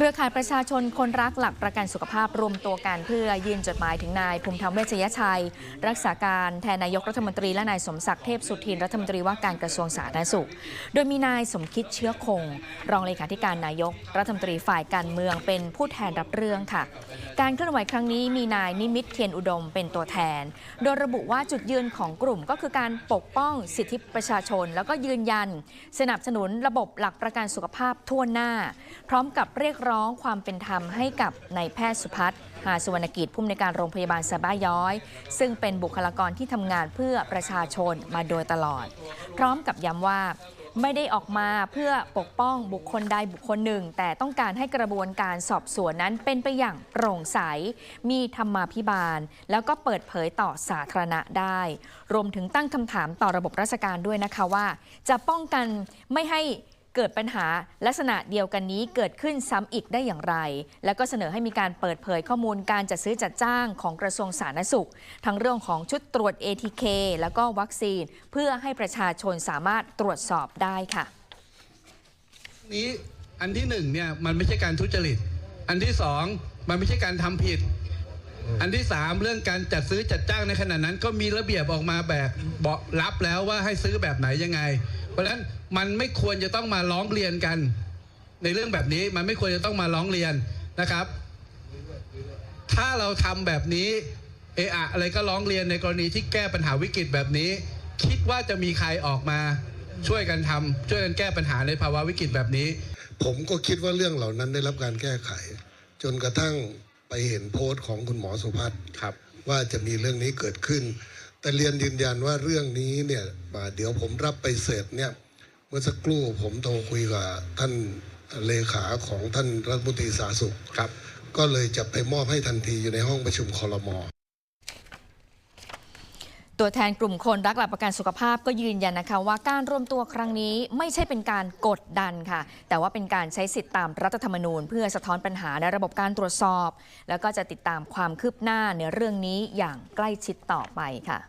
เครือข่ายประชาชนคนรักหลักประกันสุขภาพรวมตัวกันเพื่อยื่นจดหมายถึงนายภูมิธรรมเวชยชัย รักษาการแทนนายกรัฐมนตรีและนายสมศักดิ์เทพสุทินรัฐมนตรีว่าการกระทรวงสาธารณสุข โดยมีนายสมคิดเชื้อคง รองเลขาธิการนายก รัฐมนตรีฝ่ายการเมืองเป็นผู้แทนรับเรื่องค่ะ การเคลื่อนไหวครั้งนี้มีนายนิมิตเทียนอุดมเป็นตัวแทน โดยระบุว่าจุดยืนของกลุ่มก็คือการปกป้องสิทธิประชาชน แล้วก็ยืนยัน สนับสนุนระบบหลักประกันสุขภาพทั่วหน้า พร้อมกับเรียกร้องความเป็นธรรมให้กับนายแพทย์สุพัฒน์หาสุวรรณกิจผู้อำนวยการโรงพยาบาลสะบ้าย้อย ซึ่งเป็นบุคลากรที่ทำงานเพื่อประชาชนมาโดยตลอด พร้อมกับย้ำว่าไม่ได้ออกมาเพื่อปกป้องบุคคลใดบุคคลหนึ่ง แต่ต้องการให้กระบวนการสอบสวนนั้นเป็นไปอย่างโปร่งใส มีธรรมาภิบาล แล้วก็เปิดเผยต่อสาธารณะได้ รวมถึงตั้งคำถามต่อระบบราชการด้วยนะคะว่า จะป้องกันไม่ให้ เกิดปัญหาลักษณะเดียวกันนี้เกิดขึ้นซ้ำอีกได้อย่างไร แล้วก็เสนอให้มีการเปิดเผยข้อมูลการจัดซื้อจัดจ้างของกระทรวงสาธารณสุข ทั้งเรื่องของชุดตรวจ ATK แล้วก็วัคซีน เพื่อให้ประชาชนสามารถตรวจสอบได้ค่ะ นี้อันที่หนึ่งเนี่ยมันไม่ใช่การทุจริต อันที่สองมันไม่ใช่การทำผิด อันที่สามเรื่องการจัดซื้อจัดจ้างในขณะนั้น ก็มีระเบียบออกมาแบบบอกรับแล้วว่าให้ซื้อแบบไหนยังไง ราะฉะนั้นมันไม่ควรจะต้องมาร้องเรียนกัน ในเรื่องแบบนี้มันไม่ควรจะต้องมาร้องเรียนนะครับ ถ้าเราทำแบบนี้เอะอะอะไรก็ร้องเรียนในกรณีที่แก้ปัญหาวิกฤตแบบนี้ คิดว่าจะมีใครออกมาช่วยกันทำช่วยกันแก้ปัญหาในภาวะวิกฤตแบบนี้ ผมก็คิดว่าเรื่องเหล่านั้นได้รับการแก้ไข จนกระทั่งไปเห็นโพสต์ของคุณหมอสุพัฒน์ครับว่าจะมีเรื่องนี้เกิดขึ้น แต่เรียนยืนยันว่าเรื่องนี้เนี่ยอ่าเดี๋ยวผมรับไปเสร็จเนี่ยเมื่อสักครู่ผมโทรคุยกับท่านเลขาของท่านรัฐมนตรีสาธารณสุขครับ ก็เลยจะไปมอบให้ทันทีอยู่ในห้องประชุมคอรมอตัวแทนกลุ่มคนรักหลักประกันสุขภาพก็ยืนยันนะคะว่าการรวมตัวครั้งนี้ไม่ใช่เป็นการกดดันค่ะ แต่ว่าเป็นการใช้สิทธิตามรัฐธรรมนูญ เพื่อสะท้อนปัญหาในระบบการตรวจสอบ แล้วก็จะติดตามความคืบหน้าในเรื่องนี้อย่างใกล้ชิดต่อไปค่ะ